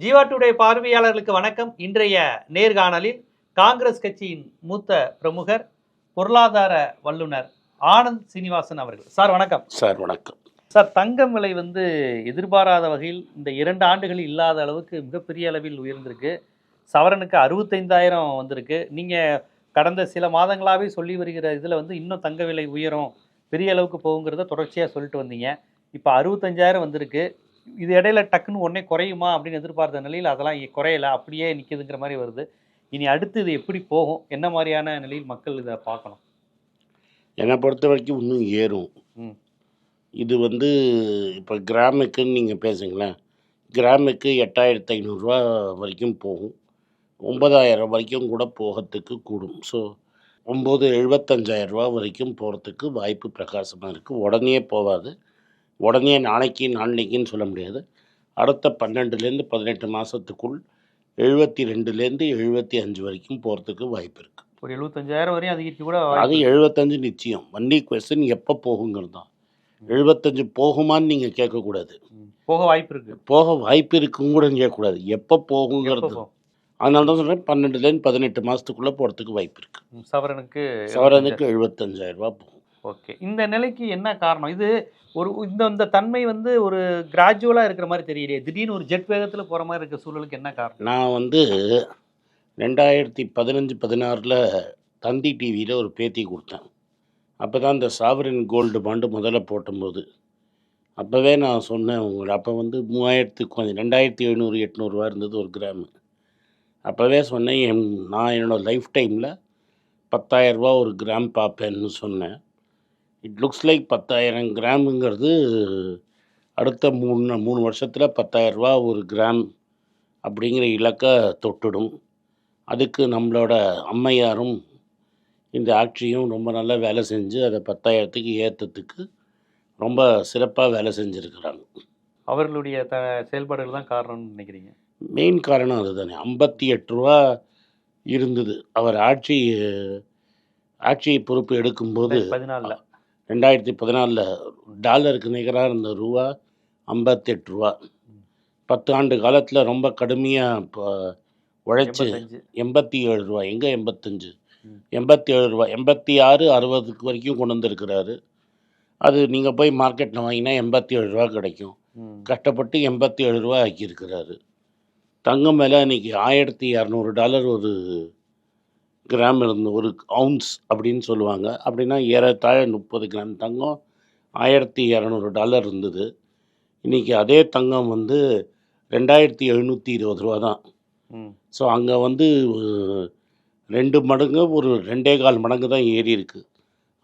Jeeva today பார்வையாளர்களுக்கு வணக்கம். இன்றைய நேர்காணலில் காங்கிரஸ் கட்சியின் மூத்த பிரமுகர் பொருளாதார வல்லுனர் ஆனந்த் சீனிவாசன் அவர்கள். சார் வணக்கம். சார் வணக்கம். சார் தங்கம் விலை வந்து எதிர்பாராத வகையில் இந்த இரண்டு ஆண்டுகளில் இல்லாத அளவுக்கு மிகப்பெரிய அளவில் உயர்ந்திருக்கு. சவரனுக்கு அறுபத்தைந்தாயிரம் வந்திருக்கு. நீங்கள் கடந்த சில மாதங்களாகவே சொல்லி வருகிற இதில் வந்து இன்னும் தங்க விலை உயரும் பெரிய அளவுக்கு போகுங்கிறத தொடர்ச்சியாக சொல்லிட்டு வந்தீங்க. இப்போ அறுபத்தஞ்சாயிரம் வந்திருக்கு. இது இடையில டக்குன்னு உடனே குறையுமா அப்படின்னு எதிர்பார்த்த நிலையில் அதெல்லாம் இ- குறையல அப்படியே நிற்குதுங்கிற மாதிரி வருது. இனி அடுத்து இது எப்படி போகும்? என்ன மாதிரியான நிலையில் மக்கள் இதை பார்க்கணும்? என்னை பொறுத்த வரைக்கும் இன்னும் ஏறும். இது வந்து இப்போ கிராமுக்குன்னு நீங்கள் பேசுங்களேன். கிராமுக்கு எட்டாயிரத்து ஐநூறுரூவா வரைக்கும் போகும். ஒன்பதாயிரம் வரைக்கும் கூட போகிறதுக்கு கூடும். ஸோ ஒம்பது எழுபத்தஞ்சாயிரம் ரூபா வரைக்கும் போகிறதுக்கு வாய்ப்பு பிரகாசமாக இருக்குது உடனே போகாது. உடனே நாளைக்கு நாளைக்குன்னு சொல்ல முடியாது. அடுத்த பன்னெண்டுலேருந்து பதினெட்டு மாதத்துக்குள் எழுபத்தி ரெண்டுலேருந்து எழுபத்தி அஞ்சு வரைக்கும் போகிறதுக்கு வாய்ப்பு இருக்குது ஒரு எழுபத்தஞ்சாயிரம் வரையும் அதிகரிக்க கூட அது எழுபத்தஞ்சு நிச்சயம். வண்டி கொஸ்டின் எப்போ போகுங்கிறது தான். எழுபத்தஞ்சு போகுமான்னு நீங்கள் கேட்கக்கூடாது. போக வாய்ப்பு இருக்கு. போக வாய்ப்பு இருக்குன்னு கூட கேட்கக்கூடாது. எப்போ போகுங்கிறது? அதனால தான் சொல்கிறேன் பன்னெண்டுலேருந்து பதினெட்டு மாதத்துக்குள்ளே போகிறதுக்கு வாய்ப்பு இருக்குது சவரனுக்கு சவரனுக்கு எழுபத்தஞ்சாயிரம். ரூபா போகும். ஓகே. இந்த நிலைக்கு என்ன காரணம்? இது ஒரு இந்த இந்த தன்மை வந்து ஒரு கிராஜுவலாக இருக்கிற மாதிரி தெரியலையே திடீர்னு ஒரு ஜெட் வேகத்தில் போகிற மாதிரி இருக்க சூழலுக்கு என்ன காரணம்? நான் வந்து ரெண்டாயிரத்தி பதினஞ்சு பதினாறில் தந்தி டிவியில் ஒரு பேத்தி கொடுத்தேன். அப்போ தான் இந்த சாவரின் கோல்டு பாண்டு முதல்ல போட்டும்போது அப்போவே நான் சொன்னேன் உங்களை அப்போ வந்து மூவாயிரத்து கொஞ்சம் ரெண்டாயிரத்தி எழுநூறு எட்நூறுவா இருந்தது ஒரு கிராமு. அப்போவே சொன்னேன் என் நான் என்னோடய லைஃப் டைமில் பத்தாயிரரூபா ஒரு கிராம் பார்ப்பேன்னு சொன்னேன். இட் லுக்ஸ் லைக் பத்தாயிரம் கிராமுங்கிறது அடுத்த மூணு மூணு வருஷத்தில் பத்தாயிரரூபா ஒரு கிராம் அப்படிங்கிற இலக்கை தொட்டுடும். அதுக்கு நம்மளோட அம்மையாரும் இந்த ஆட்சியும் ரொம்ப நல்லா வேலை செஞ்சு அதை பத்தாயிரத்துக்கு ஏற்றத்துக்கு ரொம்ப சிறப்பாக வேலை செஞ்சுருக்கிறாங்க. அவர்களுடைய த செயல்பாடுகள் தான் காரணம்னு நினைக்கிறீங்க? மெயின் காரணம் அதுதானே. ஐம்பத்தி எட்டு ரூபா இருந்தது. அவர் ஆட்சி ஆட்சி பொறுப்பு எடுக்கும்போது பதினாலுல. ரெண்டாயிரத்தி பதினாலில் டாலருக்கு நிகராக இருந்த ரூபா ஐம்பத்தெட்டு ரூபா. பத்து ஆண்டு காலத்தில் ரொம்ப கடுமையாக இப்போ உழைச்சி எண்பத்தி ஏழு ரூபா. எங்கே எண்பத்தஞ்சு. எண்பத்தி ஏழு ரூபா. எண்பத்தி ஆறு அறுபதுக்கு வரைக்கும் கொண்டு வந்திருக்கிறாரு. அது நீங்கள் போய் மார்க்கெட்டில் வாங்கினா எண்பத்தி ஏழு ரூபா கிடைக்கும். கஷ்டப்பட்டு எண்பத்தி ஏழு ரூபா ஆக்கியிருக்கிறாரு. தங்கம் விலை இன்னைக்கு ஆயிரத்தி இரநூறு டாலர் ஒரு கிராம் இருந்து ஒரு அவுன்ஸ் அப்படின்னு சொல்லுவாங்க. அப்படின்னா ஏறத்தாழ முப்பது கிராம் தங்கம் ஆயிரத்தி இரநூறு டாலர் இருந்தது. இன்றைக்கி அதே தங்கம் வந்து ரெண்டாயிரத்தி எழுநூற்றி இருபது ரூபா தான். ஸோ அங்கே வந்து ரெண்டு மடங்கு ஒரு ரெண்டே கால் மடங்கு தான் ஏறி இருக்கு.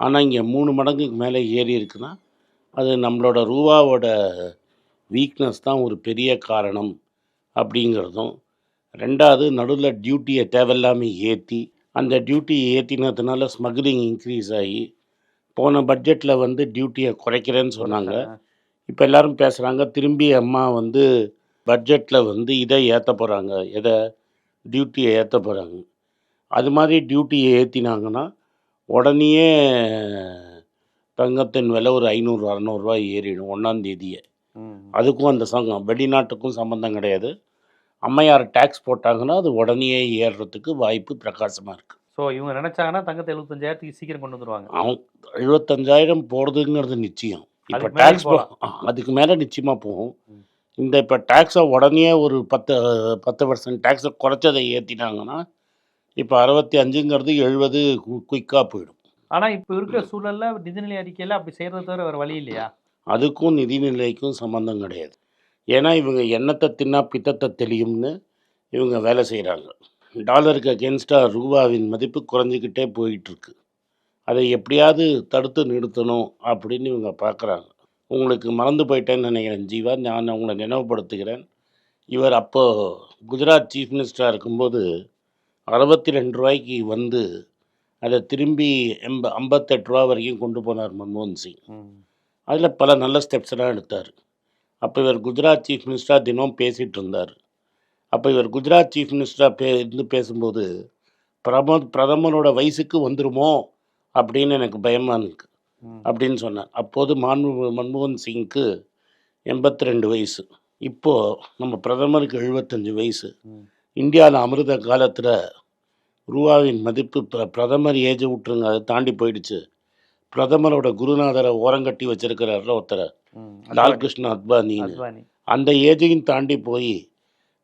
ஆனால் இங்கே மூணு மடங்குக்கு மேலே ஏறி இருக்குன்னா அது நம்மளோட ரூபாவோட வீக்னஸ் தான் ஒரு பெரிய காரணம் அப்படிங்கிறதும். ரெண்டாவது நடுவில் டியூட்டியை தேவையில்லாமல் ஏற்றி அந்த டியூட்டியை ஏற்றினதுனால ஸ்மக்லிங் இன்க்ரீஸ் ஆகி போன பட்ஜெட்டில் வந்து டியூட்டியை குறைக்கிறேன்னு சொன்னாங்க. இப்போ எல்லாரும் பேசுகிறாங்க திரும்பி அம்மா வந்து பட்ஜெட்டில் வந்து இதை ஏற்ற போகிறாங்க எதை? டியூட்டியை ஏற்ற போகிறாங்க அது மாதிரி டியூட்டியை ஏற்றினாங்கன்னா உடனேயே தங்கத்தின் விலை ஒரு ஐநூறு அறநூறுவா ஏறிடும் ஒன்றாந்தேதியே. அதுக்கும் அந்த சங்கம் வெளிநாட்டுக்கும் சம்மந்தம் கிடையாது. அம்மையார் டேக்ஸ் போட்டாங்கன்னா அது உடனே ஏறுறதுக்கு வாய்ப்பு பிரகாசமாக இருக்குது ஸோ இவங்க நினைச்சாங்கன்னா தங்கத்தை எழுபத்தஞ்சாயிரத்துக்கு சீக்கிரம் கொண்டு வந்துருவாங்க. அவன் எழுபத்தஞ்சாயிரம் போகிறதுங்கிறது நிச்சயம். இப்போ டேக்ஸ். அதுக்கு மேலே நிச்சயமாக போகும். இந்த இப்போ டேக்ஸை உடனே ஒரு பத்து பத்து பர்சன்ட் டேக்ஸை குறைச்சதை ஏற்றினாங்கன்னா இப்போ அறுபத்தி அஞ்சுங்கிறது எழுபது குயிக்காக போயிடும். ஆனா இப்போ இருக்கிற சூழல்ல நிதிநிலை அறிக்கையில அப்படி செய்யறது தவிர வேற வழி இல்லையா? அதுக்கும் நிதிநிலைக்கும் சம்மந்தம் கிடையாது. ஏன்னா இவங்க எண்ணத்தை தின்னா பித்தத்தை தெளியும்னு இவங்க வேலை செய்கிறாங்க டாலருக்கு அகேன்ஸ்டாக ரூபாவின் மதிப்பு குறைஞ்சிக்கிட்டே போயிட்டுருக்கு. அதை எப்படியாவது தடுத்து நிறுத்தணும் அப்படின்னு இவங்க பார்க்குறாங்க உங்களுக்கு மறந்து போயிட்டேன்னு நினைக்கிறேன் ஜீவா. நான் உங்களை நினைவுபடுத்துகிறேன். இவர் அப்போ குஜராத் சீஃப் மினிஸ்டராக இருக்கும்போது அறுபத்தி ரெண்டு ரூபாய்க்கு வந்து அதை திரும்பி எண்ப ஐம்பத்தெட்டு ரூபா வரைக்கும் கொண்டு போனார் மன்மோகன் சிங். அதில் பல நல்ல ஸ்டெப்ஸ் எல்லாம் எடுத்தார். அப்போ இவர் குஜராத் சீஃப் மினிஸ்டராக தினம் பேசிகிட்டு இருந்தார். அப்போ இவர் குஜராத் சீஃப் மினிஸ்டராக பே இருந்து பேசும்போது பிரம பிரதமரோட வயசுக்கு வந்துருமோ அப்படின்னு எனக்கு பயமாக இருக்கு. அப்படின்னு சொன்னார். அப்போது மாண்பு மன்மோகன் சிங்க்கு எண்பத்தி ரெண்டு வயசு. இப்போது நம்ம பிரதமருக்கு எழுபத்தஞ்சு வயசு. இந்தியாவில் அமிர்த காலத்தில் ரூபாவின் மதிப்பு பிர- பிரதமர் ஏஜ் விட்டுருங்க அதை தாண்டி போயிடுச்சு. பிரதமரோட குருநாதரை ஓரங்கட்டி வச்சிருக்கிறாருல ஒருத்தரை. ம். லால் கிருஷ்ண அத்வானின்னு அத்வானி. அந்த ஏஜையும் தாண்டி போய்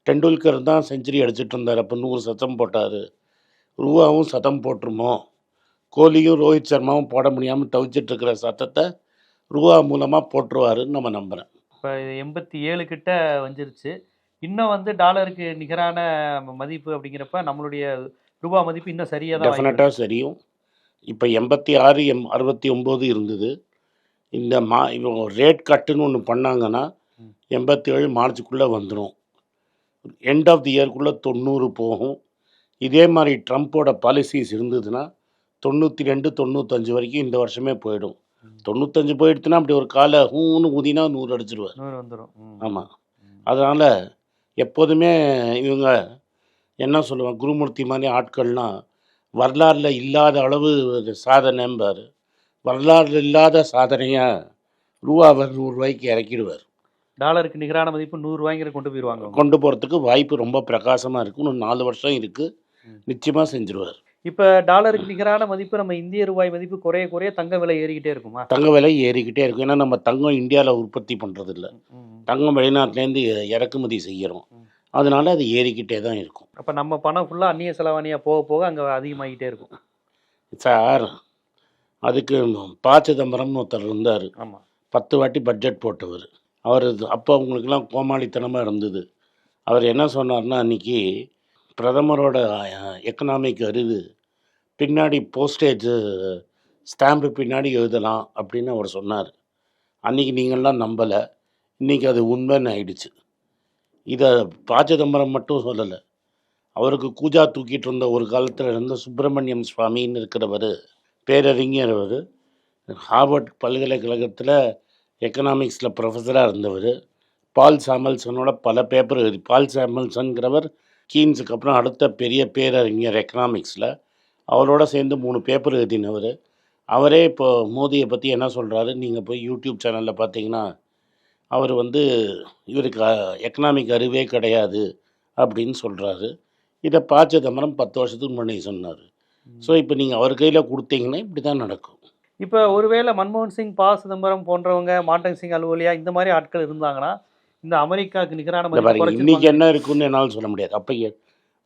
டெண்டுல்கர் தான் செஞ்சுரி அடிச்சிட்டு இருந்தார். அப்போ நூறு சத்தம் போட்டார். ரூபாவும் சத்தம் போட்டுருமோ? கோலியும் ரோஹித் சர்மாவும் போட முடியாமல் தவிச்சிட்டு இருக்கிற சத்தத்தை ரூபா மூலமாக போட்டுருவாருன்னு நம்ம நம்புகிறேன் இப்போ எண்பத்தி ஏழு கிட்ட வந்துருச்சு. இன்னும் வந்து டாலருக்கு நிகரான மதிப்பு அப்படிங்கிறப்ப நம்மளுடைய ரூபா மதிப்பு இன்னும் சரியாக தான் சரியும். இப்போ எண்பத்தி ஆறு எம் அறுபத்தி ஒம்பது இருந்தது. இந்த மா இவங்க ரேட் கட்டுன்னு ஒன்று பண்ணாங்கன்னா. எண்பத்தி ஏழு மார்ச்சுக்குள்ளே வந்துடும் எண்ட் ஆஃப் தி இயர்க்குள்ளே தொண்ணூறு போகும். இதே மாதிரி ட்ரம்ப்போட பாலிசிஸ் இருந்ததுன்னா தொண்ணூற்றி ரெண்டு தொண்ணூத்தஞ்சு வரைக்கும் இந்த வருஷமே போயிடும். தொண்ணூத்தஞ்சு போயிடுச்சுன்னா அப்படி ஒரு காலை ஹூன்னு ஊதினா நூறு அடிச்சிருவார். ஆமாம் அதனால் எப்போதுமே இவங்க என்ன சொல்லுவாங்க குருமூர்த்தி மாதிரி ஆட்கள்லாம் வரலாறில் இல்லாத அளவு சாதனைம்பார். வரலாறு இல்லாத சாதனையாக ரூபாவை நூறுரூவாய்க்கு இறக்கிடுவார். டாலருக்கு நிகரான மதிப்பு நூறு ரூபாய்ங்கிற கொண்டு போயிடுவாங்க. கொண்டு போகிறதுக்கு வாய்ப்பு ரொம்ப பிரகாசமாக இருக்குது இன்னும் நாலு வருஷம் இருக்குது. நிச்சயமாக செஞ்சுருவார். இப்போ டாலருக்கு நிகரான மதிப்பு நம்ம இந்திய ரூபாய் மதிப்பு குறைய குறைய தங்க விலை ஏறிக்கிட்டே இருக்குமா? தங்க விலை ஏறிக்கிட்டே இருக்கும் ஏன்னா நம்ம தங்கம் இந்தியாவில் உற்பத்தி பண்ணுறதில்ல. தங்கம் வெளிநாட்டிலேருந்து இறக்குமதி செய்கிறோம். அதனால அது ஏறிக்கிட்டே தான் இருக்கும். அப்போ நம்ம பணம் ஃபுல்லாக அந்நிய செலவாணியாக போக போக அங்கே அதிகமாகிட்டே இருக்கும். சார் அதுக்கு ப சிதம்பரம்னு ஒருத்தர் இருந்தார். ஆமாம் பத்து வாட்டி பட்ஜெட் போட்டவர். அவர் அப்போ அவங்களுக்கெல்லாம் கோமாளித்தனமாக இருந்தது. அவர் என்ன சொன்னார்னா அன்றைக்கி பிரதமரோட எக்கனாமிக் அறிவு பின்னாடி போஸ்டேஜ் ஸ்டாம்பு பின்னாடி எழுதலாம் அப்படின்னு அவர் சொன்னார். அன்றைக்கி நீங்கள்லாம் நம்பலை. இன்றைக்கி அது உண்மைன்னு ஆயிடுச்சு. இதை ப சிதம்பரம் மட்டும் சொல்லலை. அவருக்கு கூஜா தூக்கிட்டு இருந்த ஒரு காலத்தில் இருந்த சுப்பிரமணியம் சுவாமின்னு இருக்கிறவர் பேரறிஞர் அவர் ஹார்வர்ட் பல்கலைக்கழகத்தில் எக்கனாமிக்ஸில் ப்ரொஃபஸராக இருந்தவர் பால் சாமல்சனோட பல பேப்பர் எழுதி பால் சாமல்சன்கிறவர் கீன்ஸுக்கு அப்புறம் அடுத்த பெரிய பேரறிஞர் எக்கனாமிக்ஸில் அவரோட சேர்ந்து மூணு பேப்பர் எழுதினவர். அவரே இப்போ மோதியை பற்றி என்ன சொல்கிறாரு நீங்கள் போய் யூடியூப் சேனலில் பார்த்தீங்கன்னா அவர் வந்து இவருக்கு எக்கனாமிக் அறிவே கிடையாது அப்படின்னு சொல்கிறாரு இதை ப சிதம்பரம் பத்து வருஷத்துக்கு முன்னாடி சொன்னார். ஸோ இப்போ நீங்கள் அவர் கையில் கொடுத்தீங்கன்னா இப்படி தான் நடக்கும். இப்போ ஒருவேளை மன்மோகன் சிங் ப. சிதம்பரம் போன்றவங்க மாண்டங் சிங் அலுவலியா இந்த மாதிரி ஆட்கள் இருந்தாங்கன்னா இந்த அமெரிக்காவுக்கு நிகரான இன்னைக்கு. என்ன இருக்குன்னு என்னால் சொல்ல முடியாது. அப்போ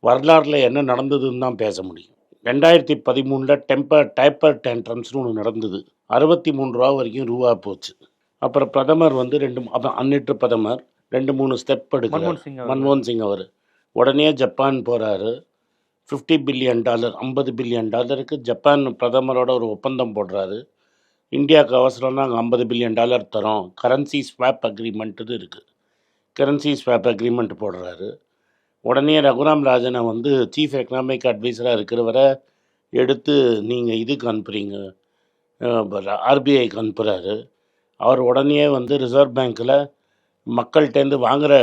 வரலாறுல என்ன நடந்ததுன்னு தான் பேச முடியும். ரெண்டாயிரத்தி பதிமூணில் டெம்பர் டைப்பர் டேண்ட்ரம்ஸ்னு ஒன்று நடந்தது. அறுபத்தி மூணு ரூபா வரைக்கும் ரூபா போச்சு. அப்புறம் பிரதமர் வந்து ரெண்டு அப்புறம் அன்னிட்டு பிரதமர் ரெண்டு மூணு ஸ்டெப் எடுக்கிறார். மன்மோகன் சிங் அவர். உடனே ஜப்பான் போகிறாரு ஃபிஃப்டி பில்லியன் டாலர் ஐம்பது பில்லியன் டாலருக்கு ஜப்பான் பிரதமரோட ஒரு ஒப்பந்தம் போடுறாரு. இந்தியாவுக்கு அவசரம்னா நாங்கள் ஐம்பது பில்லியன் டாலர் தரோம். கரன்சி ஸ்வாப் அக்ரிமெண்ட்டு இருக்குது கரன்சி ஸ்வாப் அக்ரிமெண்ட் போடுறாரு. உடனே ரகுராம் ராஜனை வந்து சீஃப் எக்கனாமிக் அட்வைசராக இருக்கிறவரை எடுத்து நீங்கள் இதுக்கு அனுப்புகிறீங்க ஆர்பிஐக்கு அனுப்புகிறாரு அவர் உடனே வந்து ரிசர்வ் பேங்க்கில் மக்கள்கிட்டேருந்து வாங்குகிற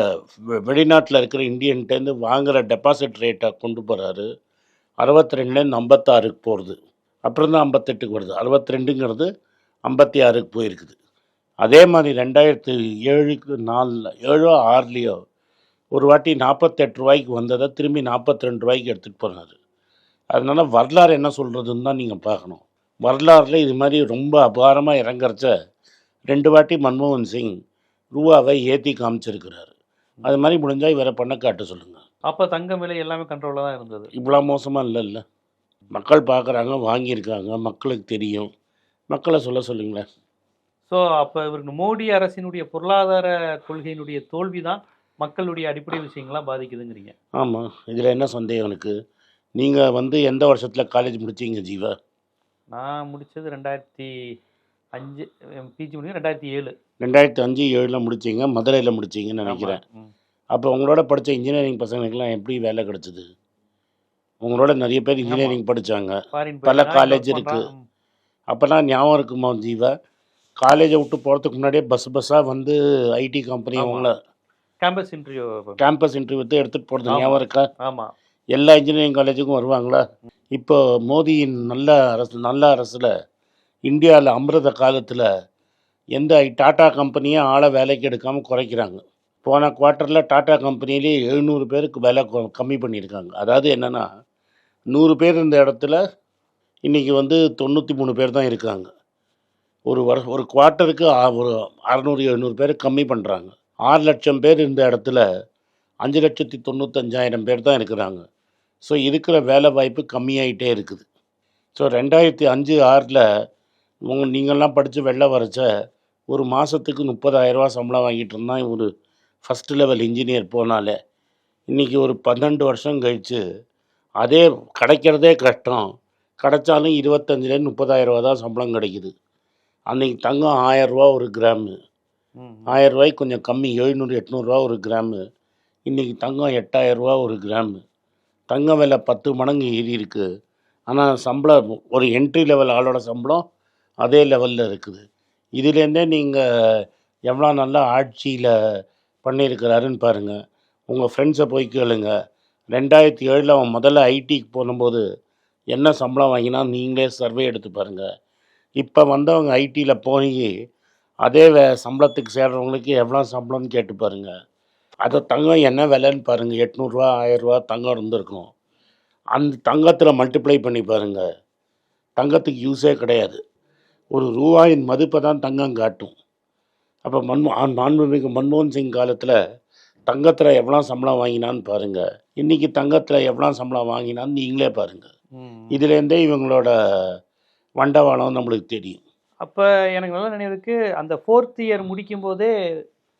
வெளிநாட்டில் இருக்கிற இந்தியன்கிட்டேருந்து வாங்குகிற டெபாசிட் ரேட்டை கொண்டு போகிறாரு அறுபத்தி ரெண்டுலேருந்து ஐம்பத்தாறுக்கு போகிறது அப்புறம் தான் ஐம்பத்தெட்டுக்கு வருது. அறுபத்தி ரெண்டுங்கிறது ஐம்பத்தி ஆறுக்கு போயிருக்குது. அதே மாதிரி ரெண்டாயிரத்து ஏழுக்கு நாலில் ஏழோ ஆறுலேயோ ஒரு வாட்டி நாற்பத்தெட்டு ரூபாய்க்கு வந்ததை திரும்பி நாற்பத்தி ரெண்டு ரூபாய்க்கு எடுத்துகிட்டு போனார் அதனால் வரலாறு என்ன சொல்கிறதுன்னு தான் நீங்கள் பார்க்கணும். வரலாறுல இது மாதிரி ரொம்ப அபாரமாக இறங்குறச்ச ரெண்டு வாட்டி மன்மோகன் சிங் ரூபாவை ஏற்றி காமிச்சிருக்கிறாரு. அது மாதிரி முடிஞ்சால் இவரை பண்ண காட்ட சொல்லுங்கள் அப்போ தங்கம் விலை எல்லாமே கண்ட்ரோலில் தான் இருந்தது. இவ்வளோ மோசமாக இல்லைல்ல. மக்கள் பார்க்குறாங்க வாங்கியிருக்காங்க மக்களுக்கு தெரியும். மக்களை சொல்ல சொல்லுங்களேன். ஸோ அப்போ இவருக்கு மோடி அரசினுடைய பொருளாதார கொள்கையினுடைய தோல்வி தான் மக்களுடைய அடிப்படை விஷயங்கள்லாம் பாதிக்குதுங்கிறீங்க. ஆமாம் இதில் என்ன சந்தேகம் எனக்கு? நீங்கள் வந்து எந்த வருஷத்தில் காலேஜ் முடிச்சீங்க ஜீவா? நான் முடிச்சது ரெண்டாயிரத்தி அஞ்சு பிஜி முடிஞ்சு ரெண்டாயிரத்தி ஏழு ரெண்டாயிரத்தி அஞ்சு ஏழில் முடிச்சீங்க மதுரையில் முடிச்சீங்கன்னு நினைக்கிறேன். அப்போ உங்களோட படித்த இன்ஜினியரிங் பசங்களுக்கெல்லாம் எப்படி வேலை கிடைச்சது உங்களோட நிறைய பேர் இன்ஜினியரிங் படித்தாங்க பல போயிட்டு college work இருக்கு. பண்றான். ம். அப்போல்லாம் ஞாபகம் இருக்குமா ஜீவா காலேஜை விட்டு போகிறதுக்கு முன்னாடியே பஸ் பஸ்ஸாக வந்து ஐடி கம்பெனி. அவங்கள கேம்பஸ் இன்டர்வியூ கேம்பஸ் இன்டர்வியூ எடுத்துகிட்டு போகிறது. ஞாபகம் இருக்கா ஆமா எல்லா இன்ஜினியரிங் காலேஜுக்கும் வருவாங்களா இப்போ மோடியின் நல்ல அரசு நல்ல அரசில் இந்தியாவில் அமிர்த காலத்தில் எந்த டாட்டா கம்பெனியும் ஆளை வேலைக்கு எடுக்காமல் குறைக்கிறாங்க. போன குவார்ட்டரில் டாட்டா கம்பெனிலேயே எழுநூறு பேருக்கு விலை கொ- கம்மி பண்ணியிருக்காங்க. அதாவது என்னென்னா நூறு பேர் இருந்த இடத்துல இன்றைக்கி வந்து தொண்ணூற்றி மூணு பேர் தான் இருக்காங்க. ஒரு வருஷம் ஒரு குவார்ட்டருக்கு ஒரு அறநூறு எழுநூறு பேர் கம்மி பண்ணுறாங்க ஆறு லட்சம் பேர் இருந்த இடத்துல அஞ்சு லட்சத்தி தொண்ணூத்தஞ்சாயிரம் பேர் தான் இருக்கிறாங்க. ஸோ இருக்கிற வேலை வாய்ப்பு கம்மியாயிட்டே இருக்குது. ஸோ ரெண்டாயிரத்தி அஞ்சு ஆறில் உங்க நீங்கள்லாம் படித்து வெளில வரச்ச ஒரு மாதத்துக்கு முப்பதாயிரரூவா சம்பளம் வாங்கிட்டு இருந்தான் ஒரு ஃபஸ்ட் லெவல் இன்ஜினியர் போனாலே இன்றைக்கி ஒரு பன்னெண்டு வருஷம் கழித்து அதே கிடைக்கிறதே கஷ்டம். கிடைச்சாலும் இருபத்தஞ்சிலேருந்து முப்பதாயிரரூவா தான் சம்பளம் கிடைக்குது. அன்றைக்கி தங்கம் ஆயரூவா ஒரு கிராமு. ரூபாய்க்கு கொஞ்சம் கம்மி எழுநூறு எட்நூறுரூவா ஒரு கிராமு. இன்றைக்கி தங்கம் எட்டாயிரம் ரூபா ஒரு கிராமு. தங்கம் விலை பத்து மடங்கு ஏறி இருக்கு. ஆனால் சம்பளம் ஒரு என்ட்ரி லெவல் ஆளோட சம்பளம் அதே லெவலில் இருக்குது. இதுலேருந்தே நீங்கள் எவ்வளோ நல்லா ஆட்சியில் பண்ணியிருக்கிறாருன்னு பாருங்கள் உங்கள் ஃப்ரெண்ட்ஸை போய் கேளுங்க. ரெண்டாயிரத்தி ஏழில் அவன் முதல்ல ஐடிக்கு போகும்போது என்ன சம்பளம் வாங்கினா நீங்களே சர்வே எடுத்து பாருங்கள் இப்போ வந்தவங்க ஐடியில் போய் அதே வே சம்பளத்துக்கு சேர்றவங்களுக்கு எவ்வளோ சம்பளம்னு கேட்டு பாருங்கள் அதை தங்கம் என்ன விலைன்னு பாருங்கள் எட்நூறுரூவா ஆயிரரூவா தங்கம் இருந்திருக்கும். அந்த தங்கத்தில் மல்டிப்ளை பண்ணி பாருங்கள் தங்கத்துக்கு யூஸே கிடையாது. ஒரு ரூபாயின் மதிப்பை தான் தங்கம் காட்டும். அப்போ மன்மோ மாண்புமிகு மன்மோகன் சிங் காலத்தில் தங்கத்தில் எவ்வளோ சம்பளம் வாங்கினான்னு பாருங்கள் இன்றைக்கி தங்கத்தில் எவ்வளோ சம்பளம் வாங்கினான்னு நீங்களே பாருங்கள். இதுலேருந்தே இவங்களோட வண்டவாளம் நம்மளுக்கு தெரியும். அப்போ எனக்கு நல்ல நினைவு இருக்கு அந்த ஃபோர்த் இயர் முடிக்கும் போதே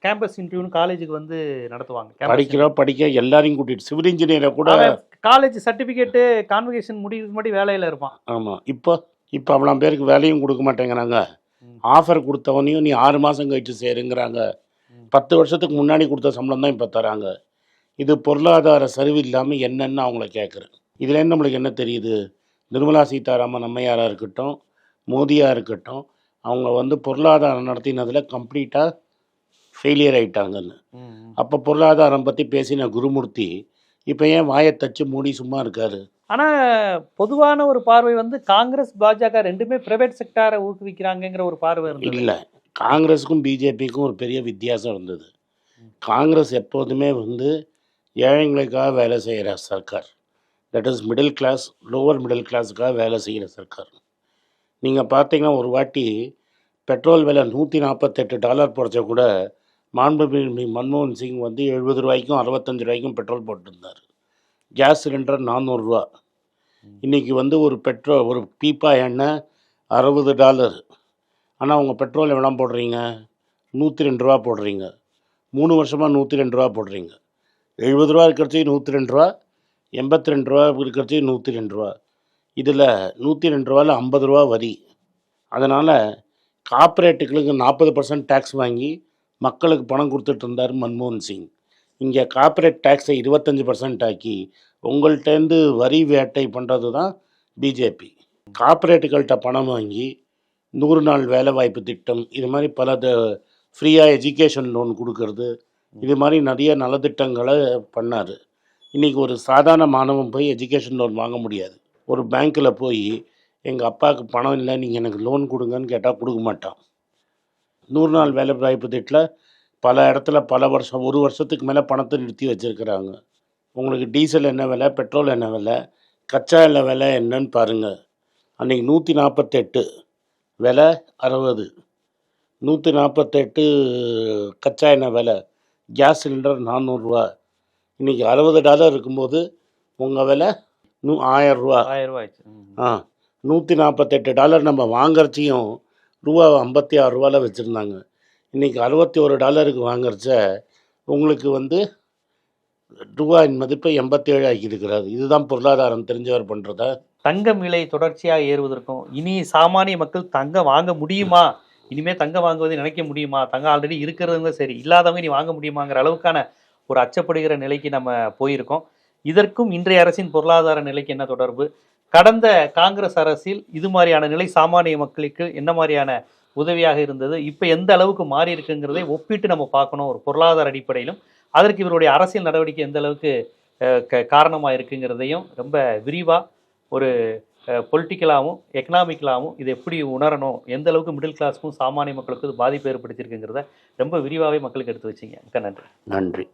கேம்பஸ் இன்டர்வியூன்னு காலேஜுக்கு வந்து நடத்துவாங்க. படிக்கிறோம் படிக்க எல்லாரையும் கூட்டிகிட்டு சிவில் இன்ஜினியரை கூட காலேஜ் சர்டிஃபிகேட்டு கான்வகேஷன் முடிக்கிறதுக்கு முன்னாடி வேலையில் இருப்பான். ஆமாம் இப்போ இப்போ அவ்வளோ பேருக்கு வேலையும் கொடுக்க மாட்டேங்கிறாங்க. ஆஃபர் கொடுத்தவனையும் நீ ஆறு மாதம் கழிச்சு சேருங்கிறாங்க. பத்து வருஷத்துக்கு முன்னாடி கொடுத்த சம்பளம் தான் இப்போ தராங்க. இது பொருளாதார சரிவு இல்லாமல் என்னன்னு அவங்கள கேட்குறேன் இதுலேருந்து நம்மளுக்கு என்ன தெரியுது? நிர்மலா சீதாராமன் அம்மையாராக இருக்கட்டும் மோடியாக இருக்கட்டும் அவங்க வந்து பொருளாதாரம் நடத்தினதில் கம்ப்ளீட்டாக ஃபெயிலியர் ஆயிட்டாங்கன்னு. அப்போ பொருளாதாரம் பற்றி பேசின குருமூர்த்தி இப்போ ஏன் வாயை தச்சு மூடி சும்மா இருக்காரு? ஆனால் பொதுவான ஒரு பார்வை வந்து காங்கிரஸ் பாஜக ரெண்டுமே பிரைவேட் செக்டாரை ஊக்குவிக்கிறாங்கங்கிற ஒரு பார்வை இருந்தது. இல்லை காங்கிரஸுக்கும் பிஜேபிக்கும் ஒரு பெரிய வித்தியாசம் இருந்தது. காங்கிரஸ் எப்போதுமே வந்து ஏழைங்களுக்காக வேலை செய்கிற Sarkar. That is middle class lower middle கிளாஸுக்காக வேலை செய்கிற சர்க்கார். நீங்கள் பார்த்தீங்கன்னா ஒரு வாட்டி பெட்ரோல் விலை நூற்றி நாற்பத்தெட்டு டாலர் போடுறச்ச கூட மாண்புமிகு மன்மோகன் சிங் வந்து எழுபது ரூபாய்க்கும் அறுபத்தஞ்சு ரூபாய்க்கும் பெட்ரோல் போட்டிருந்தார். கேஸ் சிலிண்டர் நானூறுரூவா இன்றைக்கி வந்து ஒரு பெட்ரோல் ஒரு பீப்பா எண்ணெய் அறுபது டாலர். ஆனால் உங்கள் பெட்ரோல் எவ்வளோ போடுறீங்க? நூற்றி ரெண்டு ரூபா போடுறீங்க. மூணு வருஷமாக நூற்றி ரெண்டு ரூபா போடுறீங்க. எழுபது ரூபா இருக்கிறச்சே நூற்றி ரெண்டு ரூபா எண்பத்தி ரெண்டு ரூபா இருக்கிறச்சே நூற்றி ரெண்டு ரூபா. இதில் நூற்றி ரெண்டு ரூபாவில் ஐம்பது ரூபா வரி. அதனால் கார்ப்பரேட்டுகளுக்கு நாற்பது பர்சன்ட் டேக்ஸ் வாங்கி மக்களுக்கு பணம் கொடுத்துட்டு இருந்தார் மன்மோகன் சிங். இங்கே கார்ப்பரேட் டேக்ஸை இருபத்தஞ்சி பர்சன்ட் ஆக்கி உங்கள்கிட்டேருந்து வரி வேட்டை பண்ணுறது தான் பிஜேபி. கார்ப்பரேட்டுகள்கிட்ட பணம் வாங்கி நூறு நாள் வேலைவாய்ப்பு திட்டம் இது மாதிரி பல ஃப்ரீயாக எஜுகேஷன் லோன் கொடுக்கறது இது மாதிரி நிறைய நலத்திட்டங்களை பண்ணார். இன்றைக்கி ஒரு சாதாரண மாணவன் போய் எஜுகேஷன் லோன் வாங்க முடியாது. ஒரு பேங்க்கில் போய் எங்கள் அப்பாவுக்கு பணம் இல்லை நீங்கள் எனக்கு லோன் கொடுங்கன்னு கேட்டால் கொடுக்க மாட்டான். நூறு நாள் வேலை வாய்ப்பு திட்டத்தில் பல இடத்துல பல வருஷம் ஒரு வருஷத்துக்கு மேலே பணத்தை நிறுத்தி வச்சுருக்கிறாங்க. உங்களுக்கு டீசல் என்ன விலை? பெட்ரோல் என்ன விலை? கச்சா எண்ணெய் விலை என்னன்னு பாருங்கள் அன்றைக்கி நூற்றி நாற்பத்தெட்டு விலை அறுபது. நூற்றி நாற்பத்தெட்டு கச்சா எண்ணெய் விலை. கேஸ் சிலிண்டர் நானூறுரூவா. இன்றைக்கி அறுபது டாலர் இருக்கும்போது உங்கள் விலை நூ ஆயரூவா ம். ஆ நூற்றி நாற்பத்தெட்டு டாலர் நம்ம வாங்குறச்சையும் ரூபா ஐம்பத்தி ஆறு ரூபாவில் வச்சுருந்தாங்க. இன்றைக்கி அறுபத்தி ஒரு டாலருக்கு வாங்குறச்ச உங்களுக்கு வந்து ரூபாயின் மதிப்பை எண்பத்தேழு ஆகியிருக்கிறது. இதுதான் பொருளாதாரம். தெரிஞ்சவர் பண்ணுறதா தங்கம் விலை தொடர்ச்சியாக ஏறுவதற்கும் இனி சாமானிய மக்கள் தங்கம் வாங்க முடியுமா? இனிமேல் தங்கம் வாங்குவதை நினைக்க முடியுமா? தங்கம் ஆல்ரெடி இருக்கிறவங்க சரி. இல்லாதவங்க நீ வாங்க முடியுமாங்கிற அளவுக்கான ஒரு அச்சப்படுகிற நிலைக்கு நம்ம போயிருக்கோம். இதற்கும் இன்றைய அரசின் பொருளாதார நிலைக்கு என்ன தொடர்பு? கடந்த காங்கிரஸ் அரசில் இது மாதிரியான நிலை சாமானிய மக்களுக்கு என்ன மாதிரியான உதவியாக இருந்தது? இப்போ எந்த அளவுக்கு மாறி இருக்குங்கிறதை ஒப்பிட்டு நம்ம பார்க்கணும். ஒரு பொருளாதார அடிப்படையிலும் அதற்கு இவருடைய அரசியல் நடவடிக்கை எந்த அளவுக்கு காரணமாக க- இருக்குங்கிறதையும் ரொம்ப விரிவாக ஒரு பொலிட்டிக்கலாகவும் எக்கனாமிக்கலாகவும் இது எப்படி உணரணும் எந்த அளவுக்கு மிடில் கிளாஸ்க்கும் சாமானிய மக்களுக்கும் இது பாதிப்பு ஏற்படுத்தியிருக்குங்கிறத ரொம்ப விரிவாகவே மக்களுக்கு எடுத்து வச்சிங்க. மிக்க நன்றி. நன்றி.